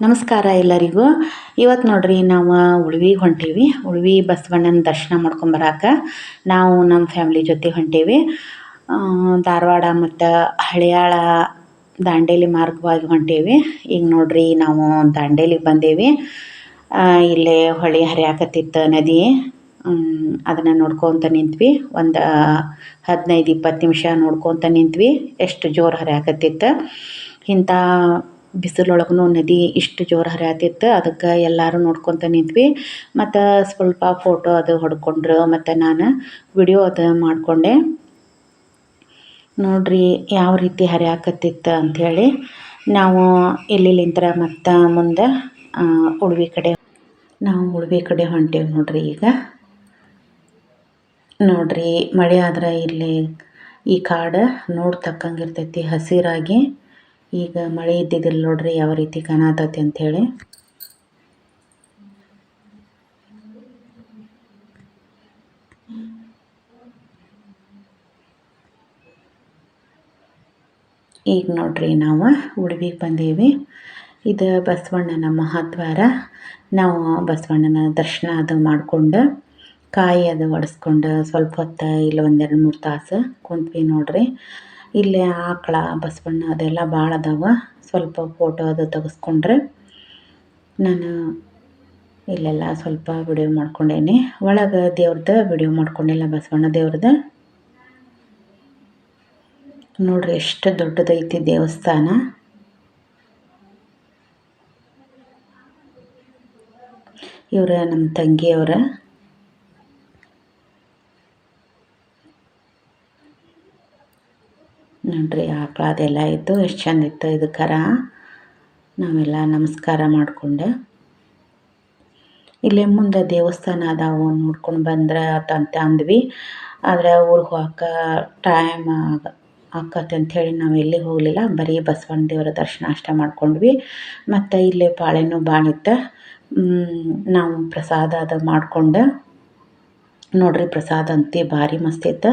ನಮಸ್ಕಾರ ಎಲ್ಲರಿಗೂ. ಇವತ್ತು ನೋಡ್ರಿ ನಾವು ಉಳ್ವಿ ಹೊಂಟೀವಿ. ಉಳ್ವಿ ಬಸವಣ್ಣನ ದರ್ಶನ ಮಾಡ್ಕೊಂಬರಾಕ ನಾವು ನಮ್ಮ ಫ್ಯಾಮ್ಲಿ ಜೊತೆ ಹೊಂಟೀವಿ. ಧಾರವಾಡ ಮತ್ತು ಹಳಿಯಾಳ ದಾಂಡೇಲಿ ಮಾರ್ಗವಾಗಿ ಹೊಂಟೀವಿ. ಈಗ ನೋಡ್ರಿ ನಾವು ದಾಂಡೇಲಿಗೆ ಬಂದೇವಿ. ಇಲ್ಲೇ ಹೊಳೆ ಹರಿಯಾಕತ್ತಿತ್ತು ನದಿ. ಅದನ್ನು ನೋಡ್ಕೊತ ನಿಂತ್ವಿ. ಒಂದು ಹದಿನೈದು ಇಪ್ಪತ್ತು ನಿಮಿಷ ನೋಡ್ಕೊತ ನಿಂತ್ವಿ. ಎಷ್ಟು ಜೋರು ಹರಿಯಾಕತ್ತಿತ್ತು. ಇಂಥ ಬಿಸಿಲೊಳಗೂ ನದಿ ಇಷ್ಟು ಜೋರು ಹರಿಯತ್ತಿತ್ತು ಅದಕ್ಕೆ ಎಲ್ಲರೂ ನೋಡ್ಕೊತ ನಿಂತ್ವಿ. ಮತ್ತು ಸ್ವಲ್ಪ ಫೋಟೋ ಅದು ಹೊಡ್ಕೊಂಡ್ರು, ಮತ್ತು ನಾನು ವಿಡಿಯೋ ಅದು ಮಾಡಿಕೊಂಡೆ. ನೋಡ್ರಿ ಯಾವ ರೀತಿ ಹರಿಯಾಕತ್ತಿತ್ತು ಅಂಥೇಳಿ ನಾವು ಇಲ್ಲಿಲಿಂತ್ರ ಮತ್ತು ಮುಂದೆ ಉಳ್ವಿ ಕಡೆ, ನಾವು ಉಳ್ವಿ ಕಡೆ ಹೊಂಟೇವಿ ನೋಡ್ರಿ ಈಗ. ನೋಡ್ರಿ ಮಳೆ ಆದ್ರೆ ಇಲ್ಲಿ ಈ ಕಾಡು ನೋಡ್ತಕ್ಕಂಗೆ ಇರ್ತೈತಿ ಹಸಿರಾಗಿ. ಈಗ ಮಳೆ ಇದ್ದಿದ್ದಿಲ್ಲ ನೋಡ್ರಿ ಯಾವ ರೀತಿ ಕಾಣತೈತಿ ಅಂಥೇಳಿ. ಈಗ ನೋಡ್ರಿ ನಾವು ಉಡುಪಿಗೆ ಬಂದೀವಿ. ಇದು ಬಸವಣ್ಣನ ಮಹಾದ್ವಾರ. ನಾವು ಬಸವಣ್ಣನ ದರ್ಶನ ಅದು ಮಾಡಿಕೊಂಡು ಕಾಯಿ ಅದು ಒಡಿಸ್ಕೊಂಡು ಸ್ವಲ್ಪ ಹೊತ್ತು ಇಲ್ಲಿ ಒಂದೆರಡು ಮೂರು ತಾಸು ಕುಂತ್ವಿ ನೋಡ್ರಿ. ಇಲ್ಲಿ ಆಕಳ ಬಸವಣ್ಣ ಅದೆಲ್ಲ ಭಾಳ ಅದಾವ. ಸ್ವಲ್ಪ ಫೋಟೋ ಅದು ತೆಗೆಸ್ಕೊಂಡ್ರೆ. ನಾನು ಇಲ್ಲೆಲ್ಲ ಸ್ವಲ್ಪ ವಿಡಿಯೋ ಮಾಡ್ಕೊಂಡೇನಿ. ಒಳಗೆ ದೇವ್ರದ್ದು ವಿಡಿಯೋ ಮಾಡ್ಕೊಂಡಿಲ್ಲ ಬಸವಣ್ಣ ದೇವ್ರದ್ದು ನೋಡ್ರಿ ಎಷ್ಟು ದೊಡ್ಡದೈತಿ ದೇವಸ್ಥಾನ. ಇವರ ನಮ್ಮ ತಂಗಿಯವ್ರ. ನೋಡ್ರಿ ಆಕಳ ಅದೆಲ್ಲ ಇತ್ತು ಎಷ್ಟು ಚಂದ ಇತ್ತು ಇದಕ್ಕರ ನಾವೆಲ್ಲ ನಮಸ್ಕಾರ ಮಾಡಿಕೊಂಡೆ ಇಲ್ಲೇ ಮುಂದೆ ದೇವಸ್ಥಾನ ಅದಾವು ನೋಡ್ಕೊಂಡು ಬಂದ್ರೆ ಅಂತ ಅಂದ್ವಿ. ಆದರೆ ಊರಿಗೆ ಹೋಗಕ್ಕ ಟೈಮ್ ಆಕತ್ತೆ ಅಂಥೇಳಿ ನಾವು ಎಲ್ಲಿ ಹೋಗಲಿಲ್ಲ. ಬರೀ ಬಸವಣ್ಣ ದೇವರ ದರ್ಶನ ಅಷ್ಟೇ ಮಾಡ್ಕೊಂಡ್ವಿ. ಮತ್ತು ಇಲ್ಲೇ ಪಾಳೆನೂ ಭಾಳ ಇತ್ತು ನಾವು ಪ್ರಸಾದ ಅದು ಮಾಡ್ಕೊಂಡು, ನೋಡ್ರಿ ಪ್ರಸಾದ ಅಂತಿ ಭಾರಿ ಮಸ್ತ್ ಇತ್ತು.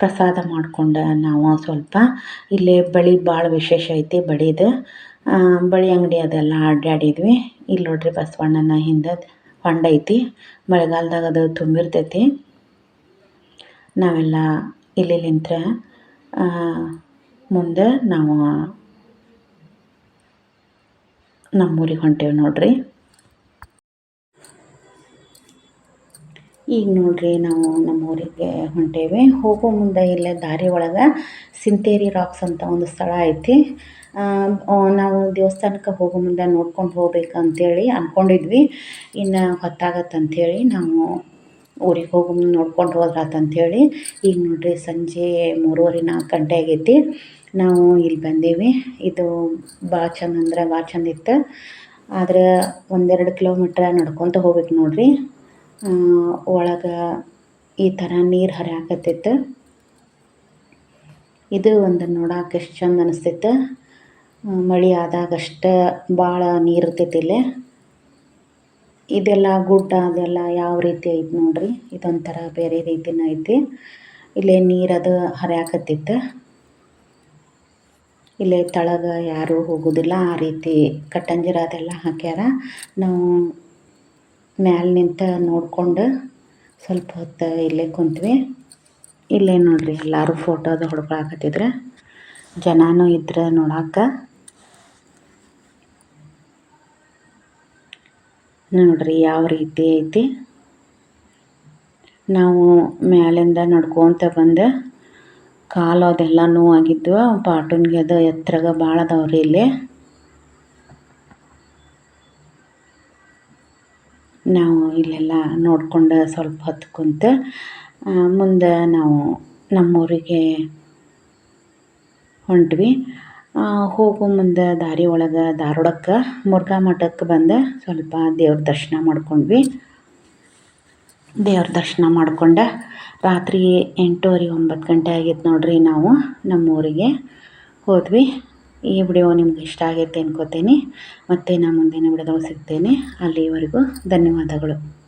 ಪ್ರಸಾದ ಮಾಡ್ಕೊಂಡು ನಾವು ಸ್ವಲ್ಪ. ಇಲ್ಲೇ ಬಳಿ ಭಾಳ ವಿಶೇಷ ಐತಿ ಬಳಿದು ಬಳಿ ಅಂಗಡಿ ಅದೆಲ್ಲ ಅಡ್ಡಾಡಿದ್ವಿ ಇಲ್ಲಿ ನೋಡ್ರಿ ಬಸವಣ್ಣನ ಹಿಂದೆ ಹೊಂಡ ಐತಿ. ಮಳೆಗಾಲದಾಗ ಅದು ತುಂಬಿರ್ತೈತಿ. ನಾವೆಲ್ಲ ಇಲ್ಲಿ ನಿಂತ್ರ ಮುಂದೆ ನಾವು ನಮ್ಮೂರಿಗೆ ಹೊಂಟೇವಿ ನೋಡ್ರಿ. ಈಗ ನೋಡ್ರಿ ನಾವು ನಮ್ಮೂರಿಗೆ ಹೊಂಟೇವಿ. ಹೋಗೋ ಮುಂದೆ ಇಲ್ಲೇ ದಾರಿ ಒಳಗೆ ಸಿಂತೇರಿ ರಾಕ್ಸ್ ಅಂತ ಒಂದು ಸ್ಥಳ ಐತಿ. ನಾವು ದೇವಸ್ಥಾನಕ್ಕೆ ಹೋಗೋ ಮುಂದೆ ನೋಡ್ಕೊಂಡು ಹೋಗ್ಬೇಕು ಅಂತೇಳಿ ಅಂದ್ಕೊಂಡಿದ್ವಿ ಇನ್ನು ಹೊತ್ತಾಗತ್ತೆ ಅಂಥೇಳಿ ನಾವು ಊರಿಗೆ ಹೋಗೋ ಮುಂದೆ ನೋಡ್ಕೊಂಡು ಹೋದ್ರಾತಂಥೇಳಿ ಈಗ ನೋಡ್ರಿ ಸಂಜೆ ಮೂರುವರೆ ನಾಲ್ಕು ಗಂಟೆ ಆಗೈತಿ. ನಾವು ಇಲ್ಲಿ ಬಂದೀವಿ. ಇದು ಭಾಳ ಚಂದ ಅಂದ್ರೆ ಭಾಳ ಚಂದ ಇತ್ತು. ಆದ್ರೆ ಒಂದೆರಡು ಕಿಲೋಮೀಟ್ರ್ ನಡ್ಕೊತ ಹೋಗ್ಬೇಕು ನೋಡ್ರಿ. ಒಳಗೆ ಈ ಥರ ನೀರು ಹರಿಯಾಕತ್ತಿತ್ತು. ಇದು ಒಂದು ನೋಡಕ್ಕೆ ಎಷ್ಟು ಚಂದ ಅನಿಸ್ತಿತ್ತು. ಮಳೆ ಆದಾಗಷ್ಟೇ ಭಾಳ ನೀರು ಇರ್ತೈತಿ ಇಲ್ಲಿ. ಇದೆಲ್ಲ ಗುಡ್ಡ ಅದೆಲ್ಲ ಯಾವ ರೀತಿ ಐತೆ ನೋಡ್ರಿ? ಇದೊಂಥರ ಬೇರೆ ರೀತಿನ ಐತಿ. ಇಲ್ಲಿ ನೀರು ಅದು ಹರಿಯಾಕತ್ತಿತ್ತು. ಇಲ್ಲಿ ತಳಗ ಯಾರೂ ಹೋಗೋದಿಲ್ಲ. ಆ ರೀತಿ ಕಟ್ಟಂಜಿರ ಅದೆಲ್ಲ ಹಾಕ್ಯಾರ. ನಾವು ಮ್ಯಾಲೆ ನಿಂತ ನೋಡ್ಕೊಂಡು ಸ್ವಲ್ಪ ಹೊತ್ತು ಇಲ್ಲೇ ಕುಂತ್ವಿ. ಇಲ್ಲೇ ನೋಡ್ರಿ ಎಲ್ಲರೂ ಫೋಟೋ ಅದು ಹೊಡ್ಕೊಳಕತ್ತಿದ್ರು ಜನನೂ ಇದ್ರೆ ನೋಡಾಕ. ನೋಡ್ರಿ ಯಾವ ರೀತಿ ಐತಿ. ನಾವು ಮ್ಯಾಲಿಂದ ನಡ್ಕೊತ ಬಂದು ಕಾಲು ಅದೆಲ್ಲ ನೋವಾಗಿದ್ವು ಪಾಟುನ್ಗೆ ಅದು ಎತ್ತರಗ ಭಾಳ ಅದಾವ್ರಿ ಇಲ್ಲಿ. ನಾವು ಇಲ್ಲೆಲ್ಲ ನೋಡ್ಕೊಂಡು ಸ್ವಲ್ಪ ಹೊತ್ತು ಕುಂತು ಮುಂದೆ ನಾವು ನಮ್ಮೂರಿಗೆ ಹೊಂಟ್ವಿ. ಹೋಗೋ ಮುಂದೆ ದಾರಿ ಒಳಗೆ ಧಾರವಾಡಕ್ಕೆ, ಮುರುಘಾ ಮಠಕ್ಕೆ ಬಂದು ಸ್ವಲ್ಪ ದೇವ್ರ ದರ್ಶನ ಮಾಡ್ಕೊಂಡ್ವಿ. ದೇವ್ರ ದರ್ಶನ ಮಾಡ್ಕೊಂಡೆ ರಾತ್ರಿ ಎಂಟೂವರೆ ಒಂಬತ್ತು ಗಂಟೆ ಆಗಿತ್ತು ನೋಡ್ರಿ ನಾವು ನಮ್ಮೂರಿಗೆ ಹೋದ್ವಿ. ಈ ವಿಡಿಯೋ ನಿಮ್ಗೆ ಇಷ್ಟ ಆಗೈತೆ ಅನ್ಕೋತೀನಿ. ಮತ್ತೆ ನಾನು ಮುಂದಿನ ವಿಡಿಯೋದಾಗ ಸಿಗ್ತೇನೆ. ಅಲ್ಲಿವರೆಗೂ ಧನ್ಯವಾದಗಳು.